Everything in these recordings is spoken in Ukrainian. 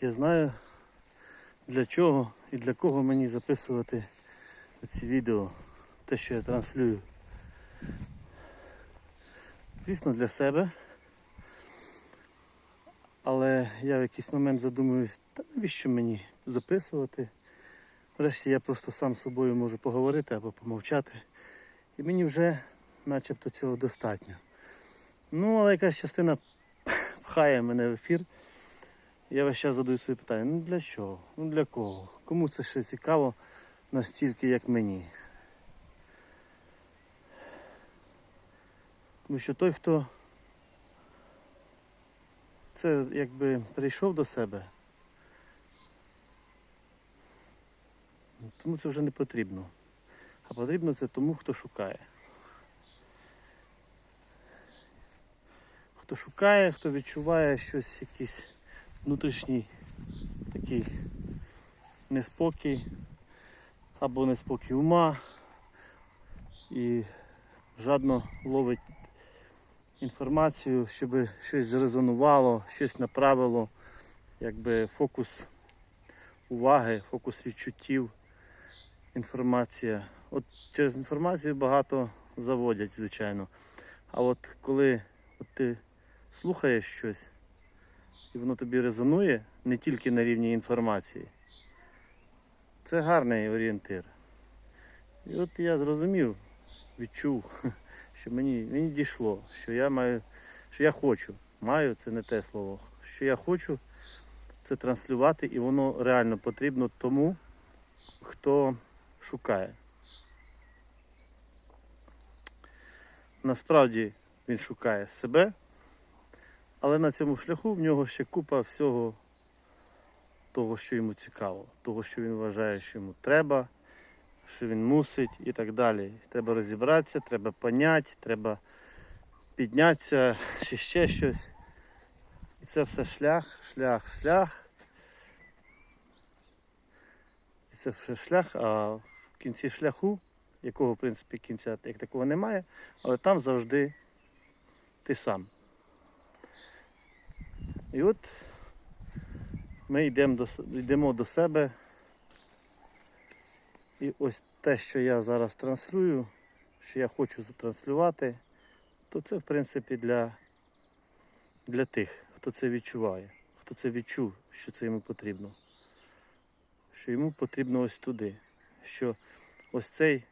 Я знаю для чого і для кого мені записувати ці відео, те, що я транслюю. Звісно, для себе. Але я в якийсь момент задумуюсь, та навіщо мені записувати? Врешті я просто сам з собою можу поговорити або помовчати. І мені вже начебто цього достатньо. Ну, але якась частина пхає мене в ефір. Я весь час задаю свої питання. Ну для чого? Ну для кого? Кому це ще цікаво настільки, як мені? Тому що той, хто це якби прийшов до себе, тому це вже не потрібно. А потрібно це тому, хто шукає. Хто шукає, хто відчуває щось, якийсь внутрішній такий неспокій або неспокій ума і жадно ловить інформацію, щоб щось зрезонувало, щось направило, якби фокус уваги, фокус відчуттів, інформація. От через інформацію багато заводять, звичайно. А от коли от ти слухаєш щось, і воно тобі резонує не тільки на рівні інформації, це гарний орієнтир. І от я зрозумів, відчув, що мені, мені дійшло, що я маю, що я хочу. Маю це не те слово. Що я хочу це транслювати, і воно реально потрібно тому, хто шукає. Насправді він шукає себе, але на цьому шляху в нього ще купа всього того, що йому цікаво, того, що він вважає, що йому треба, що він мусить і так далі. Треба розібратися, треба поняти, треба піднятися, чи ще щось. І це все шлях, шлях, шлях. І це все шлях, а в кінці шляху, якого, в принципі, кінця як такого немає, але там завжди ти сам. І от ми йдемо до, йдемо до себе. І ось те, що я зараз транслюю, що я хочу затранслювати, то це в принципі для, для тих, хто це відчуває, хто це відчув, що це йому потрібно. Що йому потрібно ось туди. Що ось цей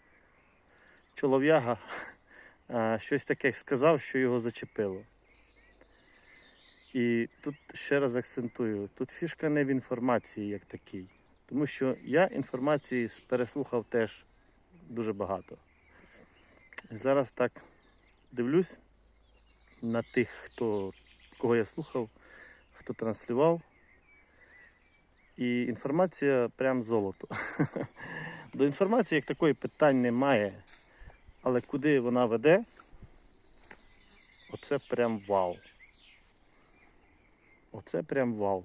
чолов'яга щось таке сказав, що його зачепило. І тут ще раз акцентую, тут фішка не в інформації як такій. Тому що я інформації переслухав теж дуже багато. Зараз так дивлюсь на тих, хто, кого я слухав, хто транслював. І інформація прям золото. До інформації як такої питань немає. Але куди вона веде, оце прям вау. Оце прям вау.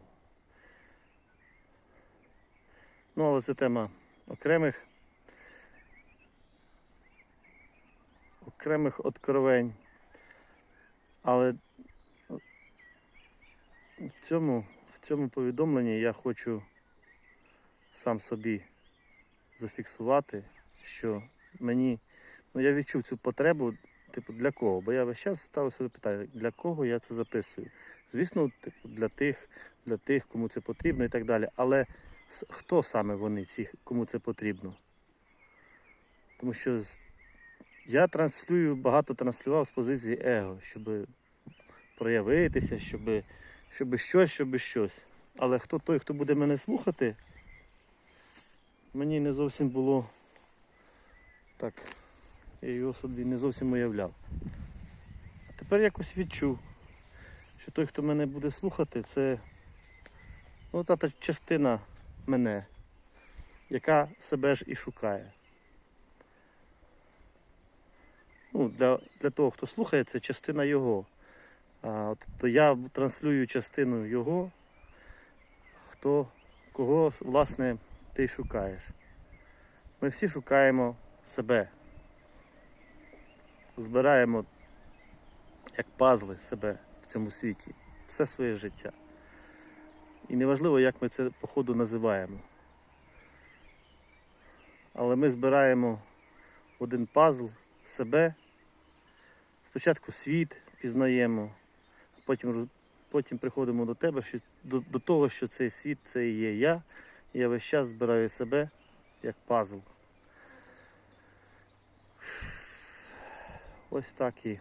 Ну, але це тема окремих окремих откровень. Але в цьому, в цьому повідомленні я хочу сам собі зафіксувати, що мені, ну я відчув цю потребу, типу, для кого? Бо я весь час ставив собі питання, для кого я це записую. Звісно, типу, для тих, для тих, кому це потрібно і так далі. Але хто саме вони, ці, кому це потрібно? Тому що я транслюю, багато транслював з позиції его, щоб проявитися, щоб, щоб щось, щоб щось. Але хто той, хто буде мене слухати, мені не зовсім було так. Я його собі не зовсім уявляв. А тепер якось відчув, що той, хто мене буде слухати, це ну, та частина мене, яка себе ж і шукає. Ну, для, для того, хто слухає, це частина його. А, от, то я транслюю частину його, хто, кого, власне, ти шукаєш. Ми всі шукаємо себе. Збираємо як пазли себе в цьому світі, все своє життя. І неважливо, як ми це по ходу називаємо. Але ми збираємо один пазл себе. Спочатку світ пізнаємо, потім, потім приходимо до тебе, що, до, до того, що цей світ це і є я. І я весь час збираю себе як пазл. Ось так і.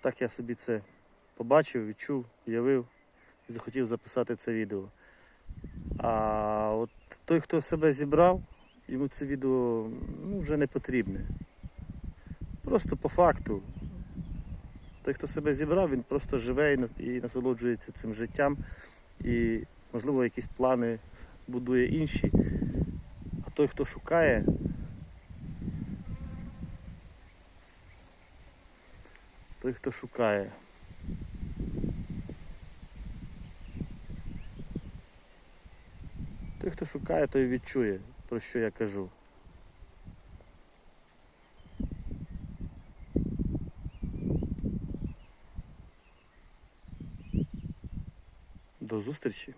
Так я собі це побачив, відчув, уявив і захотів записати це відео. А от той, хто себе зібрав, йому це відео ну, вже не потрібне. Просто по факту. Той, хто себе зібрав, він просто живе і насолоджується цим життям. І, можливо, якісь плани будує інші. А той, хто шукає, той, хто шукає. Той, хто шукає, той відчує, про що я кажу. До зустрічі!